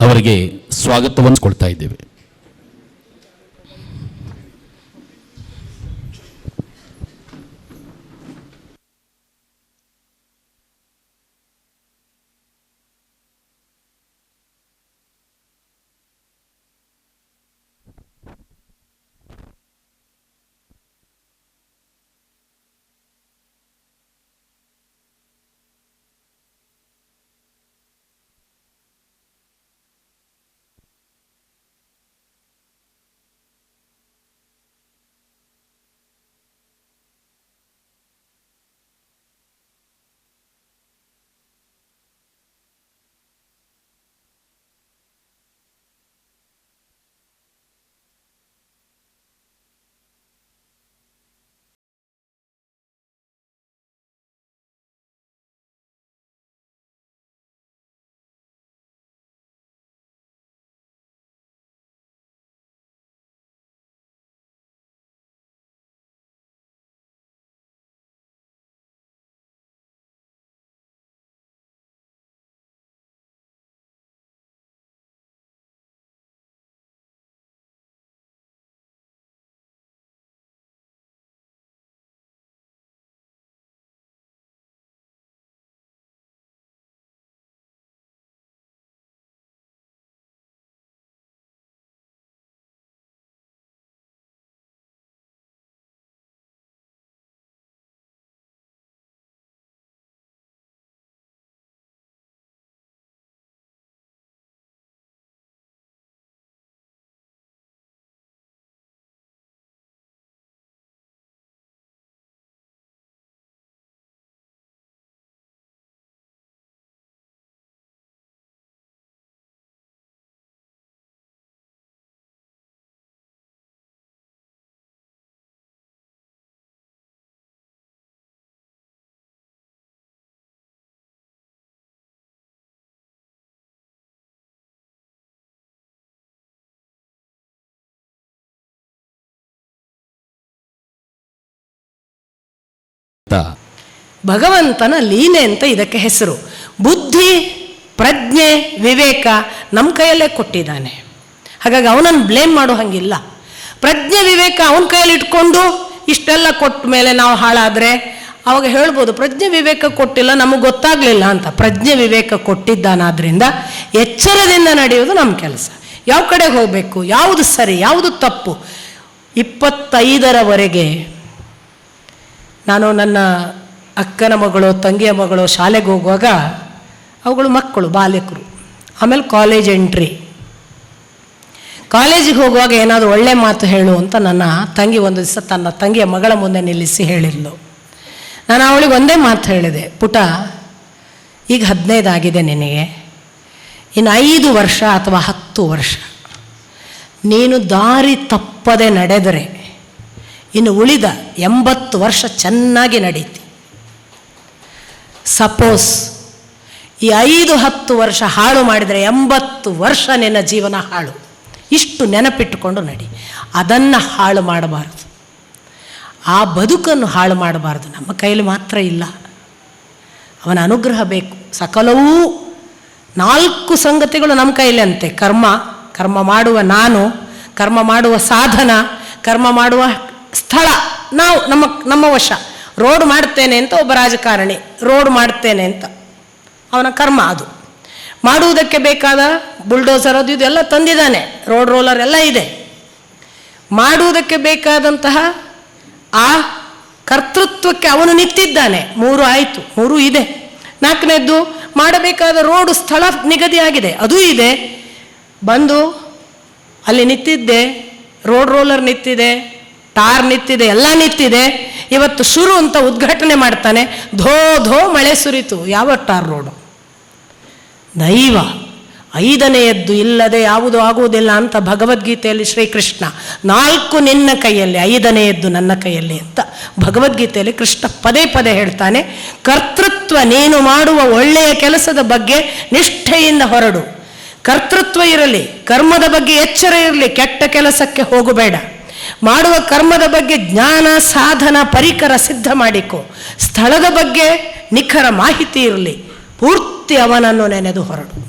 ಅವರಿಗೆ ಸ್ವಾಗತವನ್ನು ಕೊಡ್ತಾ ಇದ್ದೇವೆ. ಭಗವಂತನ ಲೀಲೆ ಅಂತ ಇದಕ್ಕೆ ಹೆಸರು. ಬುದ್ಧಿ, ಪ್ರಜ್ಞೆ, ವಿವೇಕ ನಮ್ಮ ಕೈಯಲ್ಲೇ ಕೊಟ್ಟಿದ್ದಾನೆ. ಹಾಗಾಗಿ ಅವನನ್ನು ಬ್ಲೇಮ್ ಮಾಡೋ ಹಂಗಿಲ್ಲ. ಪ್ರಜ್ಞೆ, ವಿವೇಕ ಅವನ ಕೈಯಲ್ಲಿ ಇಟ್ಕೊಂಡು ಇಷ್ಟೆಲ್ಲ ಕೊಟ್ಟ ಮೇಲೆ ನಾವು ಹಾಳಾದರೆ ಅವಾಗ ಹೇಳ್ಬೋದು, ಪ್ರಜ್ಞೆ, ವಿವೇಕ ಕೊಟ್ಟಿಲ್ಲ, ನಮಗೆ ಗೊತ್ತಾಗಲಿಲ್ಲ ಅಂತ. ಪ್ರಜ್ಞೆ, ವಿವೇಕ ಕೊಟ್ಟಿದ್ದಾನಾದ್ರಿಂದ ಎಚ್ಚರದಿಂದ ನಡೆಯೋದು ನಮ್ಮ ಕೆಲಸ. ಯಾವ ಕಡೆ ಹೋಗಬೇಕು? ಯಾವುದು ಸರಿ, ಯಾವುದು ತಪ್ಪು? ಇಪ್ಪತ್ತೈದರವರೆಗೆ ನಾನು ನನ್ನ ಅಕ್ಕನ ಮಗಳು, ತಂಗಿಯ ಮಗಳು ಶಾಲೆಗೆ ಹೋಗುವಾಗ ಅವುಗಳು ಮಕ್ಕಳು, ಬಾಲಕರು. ಆಮೇಲೆ ಕಾಲೇಜ್ ಎಂಟ್ರಿ ಕಾಲೇಜಿಗೆ ಹೋಗುವಾಗ ಏನಾದರೂ ಒಳ್ಳೆ ಮಾತು ಹೇಳು ಅಂತ ನನ್ನ ತಂಗಿ ಒಂದು ದಿವಸ ತನ್ನ ತಂಗಿಯ ಮಗಳ ಮುಂದೆ ನಿಲ್ಲಿಸಿ ಹೇಳಿದ್ಲು. ನಾನು ಅವಳಿಗೆ ಒಂದೇ ಮಾತು ಹೇಳಿದೆ, ಪುಟ, ಈಗ ಹದಿನೈದಾಗಿದೆ ನಿನಗೆ. ಇನ್ನು ಐದು ವರ್ಷ ಅಥವಾ ಹತ್ತು ವರ್ಷ. ನೀನು ದಾರಿ ತಪ್ಪದೆ ನಡೆದರೆ ಇನ್ನು ಉಳಿದ ಎಂಬತ್ತು ವರ್ಷ ಚೆನ್ನಾಗಿ ನಡೀತಿ. ಸಪೋಸ್ ಈ ಐದು ಹತ್ತು ವರ್ಷ ಹಾಳು ಮಾಡಿದರೆ ಎಂಬತ್ತು ವರ್ಷ ನಿನ್ನ ಜೀವನ ಹಾಳು. ಇಷ್ಟು ನೆನಪಿಟ್ಟುಕೊಂಡು ನಡಿ. ಅದನ್ನು ಹಾಳು ಮಾಡಬಾರದು. ಆ ಬದುಕನ್ನು ಹಾಳು ಮಾಡಬಾರ್ದು. ನಮ್ಮ ಕೈಯಲ್ಲಿ ಮಾತ್ರ ಇಲ್ಲ. ಅವನ ಅನುಗ್ರಹ ಬೇಕು. ಸಕಲವೂ ನಾಲ್ಕು ಸಂಗತಿಗಳು ನಮ್ಮ ಕೈಯಲ್ಲಿ ಅಂತೆ ಕರ್ಮ ಕರ್ಮ ಮಾಡುವ ನಾನು, ಕರ್ಮ ಮಾಡುವ ಸಾಧನ, ಕರ್ಮ ಮಾಡುವ ಸ್ಥಳ. ನಾವು ನಮ್ಮ ನಮ್ಮ ವಶ. ರೋಡ್ ಮಾಡ್ತೇನೆ ಅಂತ ಒಬ್ಬ ರಾಜಕಾರಣಿ. ರೋಡ್ ಮಾಡ್ತೇನೆ ಅಂತ. ಅವನ ಕರ್ಮ ಅದು. ಮಾಡುವುದಕ್ಕೆ ಬೇಕಾದ ಬುಲ್ಡೋಸರ್ ಅದು ಇದೆಲ್ಲ ತಂದಿದ್ದಾನೆ. ರೋಡ್ ರೋಲರ್ ಎಲ್ಲ ಇದೆ. ಮಾಡುವುದಕ್ಕೆ ಬೇಕಾದಂತಹ ಆ ಕರ್ತೃತ್ವಕ್ಕೆ ಅವನು ನಿಂತಿದ್ದಾನೆ. ಮೂರು ಆಯಿತು, ಮೂರು ಇದೆ. ನಾಲ್ಕನೇದ್ದು, ಮಾಡಬೇಕಾದ ರೋಡು ಸ್ಥಳ ನಿಗದಿಯಾಗಿದೆ. ಅದೂ ಇದೆ. ಬಂದು ಅಲ್ಲಿ ನಿಂತಿದ್ದೆ. ರೋಡ್ ರೋಲರ್ ನಿಂತಿದೆ. ಟಾರ್ ನಿತ್ತಿದೆ, ಎಲ್ಲ ನಿತ್ತಿದೆ. ಇವತ್ತು ಶುರು ಅಂತ ಉದ್ಘಾಟನೆ ಮಾಡ್ತಾನೆ. ಧೋ ಧೋ ಮಳೆ ಸುರಿತು. ಯಾವ ಟಾರ್ ರೋಡು ದೈವ, ಐದನೆಯದ್ದು ಇಲ್ಲದೆ ಯಾವುದು ಆಗುವುದಿಲ್ಲ ಅಂತ ಭಗವದ್ಗೀತೆಯಲ್ಲಿ ಶ್ರೀಕೃಷ್ಣ. ನಾಲ್ಕು ನಿನ್ನ ಕೈಯಲ್ಲಿ, ಐದನೆಯದ್ದು ನನ್ನ ಕೈಯಲ್ಲಿ ಅಂತ ಭಗವದ್ಗೀತೆಯಲ್ಲಿ ಕೃಷ್ಣ ಪದೇ ಪದೇ ಹೇಳ್ತಾನೆ. ಕರ್ತೃತ್ವ ನೀನು ಮಾಡುವ ಒಳ್ಳೆಯ ಕೆಲಸದ ಬಗ್ಗೆ ನಿಷ್ಠೆಯಿಂದ ಹೊರಡು. ಕರ್ತೃತ್ವ ಇರಲಿ, ಕರ್ಮದ ಬಗ್ಗೆ ಎಚ್ಚರ ಇರಲಿ, ಕೆಟ್ಟ ಕೆಲಸಕ್ಕೆ ಹೋಗಬೇಡ. ಮಾಡುವ ಕರ್ಮದ ಬಗ್ಗೆ ಜ್ಞಾನ, ಸಾಧನ, ಪರಿಕರ ಸಿದ್ಧ ಮಾಡಿಕೊ. ಸ್ಥಳದ ಬಗ್ಗೆ ನಿಖರ ಮಾಹಿತಿ ಇರಲಿ. ಪೂರ್ತಿ ಅವನನ್ನು ನೆನೆದು ಹೊರಡು.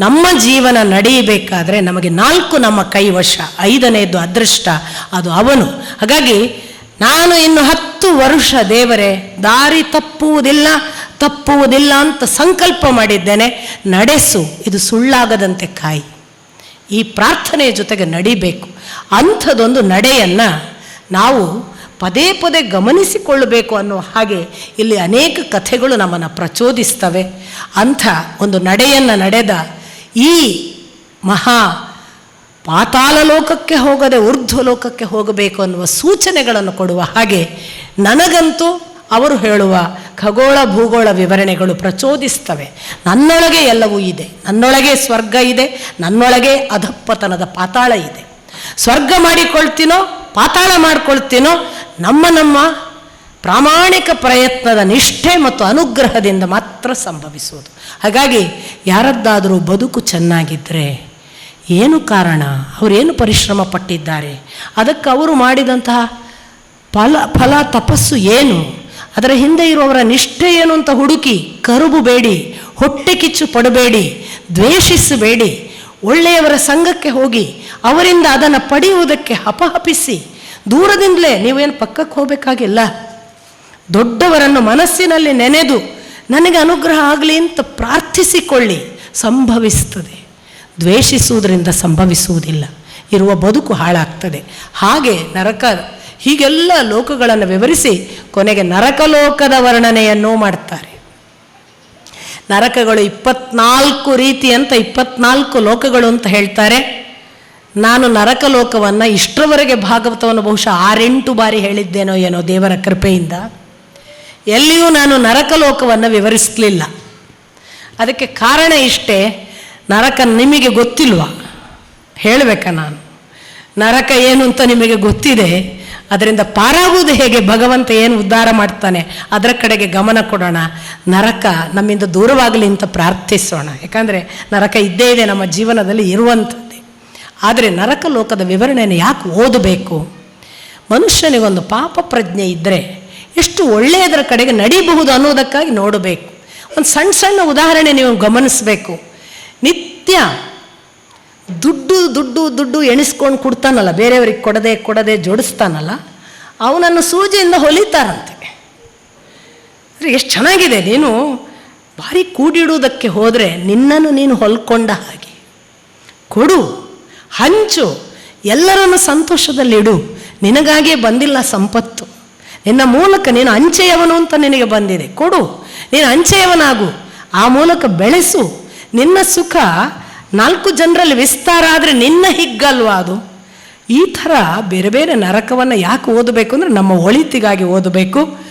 ನಮ್ಮ ಜೀವನ ನಡೆಯಬೇಕಾದ್ರೆ ನಮಗೆ ನಾಲ್ಕು ನಮ್ಮ ಕೈವಶ ಐದನೆಯದು ಅದೃಷ್ಟ, ಅದು ಅವನು. ಹಾಗಾಗಿ ನಾನು ಇನ್ನು ಹತ್ತು ವರ್ಷ ದೇವರೇ, ದಾರಿ ತಪ್ಪುವುದಿಲ್ಲ ತಪ್ಪುವುದಿಲ್ಲ ಅಂತ ಸಂಕಲ್ಪ ಮಾಡಿದ್ದೇನೆ. ನಡೆಸು, ಇದು ಸುಳ್ಳಾಗದಂತೆ ಕಾಯಿ. ಈ ಪ್ರಾರ್ಥನೆಯ ಜೊತೆಗೆ ನಡಿಬೇಕು. ಅಂಥದ್ದೊಂದು ನಡೆಯನ್ನು ನಾವು ಪದೇ ಪದೇ ಗಮನಿಸಿಕೊಳ್ಳಬೇಕು ಅನ್ನೋ ಹಾಗೆ ಇಲ್ಲಿ ಅನೇಕ ಕಥೆಗಳು ನಮ್ಮನ್ನು ಪ್ರಚೋದಿಸ್ತವೆ. ಅಂಥ ಒಂದು ನಡೆಯನ್ನು ನಡೆದ ಈ ಮಹಾ ಪಾತಾಳ ಲೋಕಕ್ಕೆ ಹೋಗದೆ ಊರ್ಧ್ವ ಲೋಕಕ್ಕೆ ಹೋಗಬೇಕು ಅನ್ನುವ ಸೂಚನೆಗಳನ್ನು ಕೊಡುವ ಹಾಗೆ ನನಗಂತೂ ಅವರು ಹೇಳುವ ಖಗೋಳ ಭೂಗೋಳ ವಿವರಣೆಗಳು ಪ್ರಚೋದಿಸ್ತವೆ. ನನ್ನೊಳಗೆ ಎಲ್ಲವೂ ಇದೆ. ನನ್ನೊಳಗೆ ಸ್ವರ್ಗ ಇದೆ. ನನ್ನೊಳಗೆ ಅಧಪ್ಪತನದ ಪಾತಾಳ ಇದೆ. ಸ್ವರ್ಗ ಮಾಡಿಕೊಳ್ತೀನೋ, ಪಾತಾಳ ಮಾಡಿಕೊಳ್ತೀನೋ, ನಮ್ಮ ನಮ್ಮ ಪ್ರಾಮಾಣಿಕ ಪ್ರಯತ್ನದ ನಿಷ್ಠೆ ಮತ್ತು ಅನುಗ್ರಹದಿಂದ ಮಾತ್ರ ಸಂಭವಿಸುವುದು. ಹಾಗಾಗಿ ಯಾರದ್ದಾದರೂ ಬದುಕು ಚೆನ್ನಾಗಿದ್ದರೆ ಏನು ಕಾರಣ? ಅವರೇನು ಪರಿಶ್ರಮ ಪಟ್ಟಿದ್ದಾರೆ? ಅದಕ್ಕೆ ಅವರು ಮಾಡಿದಂತಹ ಫಲ ಫಲ, ತಪಸ್ಸು ಏನು? ಅದರ ಹಿಂದೆ ಇರುವವರ ನಿಷ್ಠೆ ಏನು ಅಂತ ಹುಡುಕಿ, ಕರುಬು ಬೇಡಿ, ಹೊಟ್ಟೆ ಕಿಚ್ಚು ಪಡಬೇಡಿ, ದ್ವೇಷಿಸಬೇಡಿ, ಒಳ್ಳೆಯವರ ಸಂಘಕ್ಕೆ ಹೋಗಿ ಅವರಿಂದ ಅದನ್ನು ಪಡೆಯುವುದಕ್ಕೆ ಹಪಹಪಿಸಿ ದೂರದಿಂದಲೇ ನೀವೇನು ಪಕ್ಕಕ್ಕೆ ಹೋಗಬೇಕಾಗಿಲ್ಲ. ದೊಡ್ಡವರನ್ನು ಮನಸ್ಸಿನಲ್ಲಿ ನೆನೆದು ನನಗೆ ಅನುಗ್ರಹ ಆಗಲಿ ಅಂತ ಪ್ರಾರ್ಥಿಸಿಕೊಳ್ಳಿ. ಸಂಭವಿಸ್ತದೆ. ದ್ವೇಷಿಸುವುದರಿಂದ ಸಂಭವಿಸುವುದಿಲ್ಲ. ಇರುವ ಬದುಕು ಹಾಳಾಗ್ತದೆ. ಹಾಗೆ ನರಕ, ಹೀಗೆಲ್ಲ ಲೋಕಗಳನ್ನು ವಿವರಿಸಿ ಕೊನೆಗೆ ನರಕಲೋಕದ ವರ್ಣನೆಯನ್ನು ಮಾಡ್ತಾರೆ. ನರಕಗಳು ಇಪ್ಪತ್ನಾಲ್ಕು ರೀತಿ ಅಂತ ಇಪ್ಪತ್ನಾಲ್ಕು ಲೋಕಗಳು ಅಂತ ಹೇಳ್ತಾರೆ. ನಾನು ನರಕಲೋಕವನ್ನು ಇಷ್ಟರವರೆಗೆ ಭಾಗವತವನ್ನು ಬಹುಶಃ ಆರೆಂಟು ಬಾರಿ ಹೇಳಿದ್ದೇನೋ ಏನೋ ದೇವರ ಕೃಪೆಯಿಂದ. ಎಲ್ಲಿಯೂ ನಾನು ನರಕಲೋಕವನ್ನು ವಿವರಿಸಲಿಲ್ಲ. ಅದಕ್ಕೆ ಕಾರಣ ಇಷ್ಟೇ, ನರಕ ನಿಮಗೆ ಗೊತ್ತಿಲ್ವಾ? ಹೇಳಬೇಕಾ ನಾನು? ನರಕ ಏನು ಅಂತ ನಿಮಗೆ ಗೊತ್ತಿದೆ, ಅದರಿಂದ ಪಾರಾಗುವುದು ಹೇಗೆ? ಭಗವಂತ ಏನು ಉದ್ಧಾರ ಮಾಡ್ತಾನೆ? ಅದರ ಕಡೆಗೆ ಗಮನ ಕೊಡೋಣ. ನರಕ ನಮ್ಮಿಂದ ದೂರವಾಗಲಿ ಅಂತ ಪ್ರಾರ್ಥಿಸೋಣ. ಯಾಕಂದರೆ ನರಕ ಇದ್ದೇ ಇದೆ ನಮ್ಮ ಜೀವನದಲ್ಲಿ ಇರುವಂಥದ್ದೇ. ಆದರೆ ನರಕ ಲೋಕದ ವಿವರಣೆಯನ್ನು ಯಾಕೆ ಓದಬೇಕು? ಮನುಷ್ಯನಿಗೊಂದು ಪಾಪ ಪ್ರಜ್ಞೆ ಇದ್ದರೆ ಎಷ್ಟು ಒಳ್ಳೆಯದರ ಕಡೆಗೆ ನಡೀಬಹುದು ಅನ್ನೋದಕ್ಕಾಗಿ ನೋಡಬೇಕು. ಒಂದು ಸಣ್ಣ ಸಣ್ಣ ಉದಾಹರಣೆ ನೀವು ಗಮನಿಸಬೇಕು. ನಿತ್ಯ ದುಡ್ಡು ದುಡ್ಡು ದುಡ್ಡು ಎಣಿಸ್ಕೊಂಡು ಕೊಡ್ತಾನಲ್ಲ, ಬೇರೆಯವ್ರಿಗೆ ಕೊಡದೆ ಕೊಡದೆ ಜೋಡಿಸ್ತಾನಲ್ಲ, ಅವನನ್ನು ಸೂಜಿಯಿಂದ ಹೊಲಿತಾರಂತೆ. ಅಂದರೆ ಎಷ್ಟು ಚೆನ್ನಾಗಿದೆ, ನೀನು ಭಾರಿ ಕೂಡಿಡುವುದಕ್ಕೆ ಹೋದರೆ ನಿನ್ನನ್ನು ನೀನು ಹೊಲ್ಕೊಂಡ ಹಾಗೆ. ಕೊಡು. ಹಂಚು. ಎಲ್ಲರನ್ನು ಸಂತೋಷದಲ್ಲಿಡು ನಿನಗಾಗಿಯೇ ಬಂದಿಲ್ಲ ಸಂಪತ್ತು. ನಿನ್ನ ಮೂಲಕ ನೀನು ಅಂಚೆಯವನು ಅಂತ ನಿನಗೆ ಬಂದಿದೆ. ಕೊಡು. ನೀನು ಅಂಚೆಯವನಾಗು. ಆ ಮೂಲಕ ಬೆಳೆಸು. ನಿನ್ನ ಸುಖ ನಾಲ್ಕು ಜನರಲ್ಲಿ ವಿಸ್ತಾರ ಆದರೆ ನಿನ್ನ ಹಿಗ್ಗಲ್ವಾ ಅದು? ಈ ಥರ ಬೇರೆ ಬೇರೆ ನರಕವನ್ನು ಯಾಕೆ ಓದಬೇಕು ಅಂದರೆ ನಮ್ಮ ಒಳಿತಿಗಾಗಿ ಓದಬೇಕು.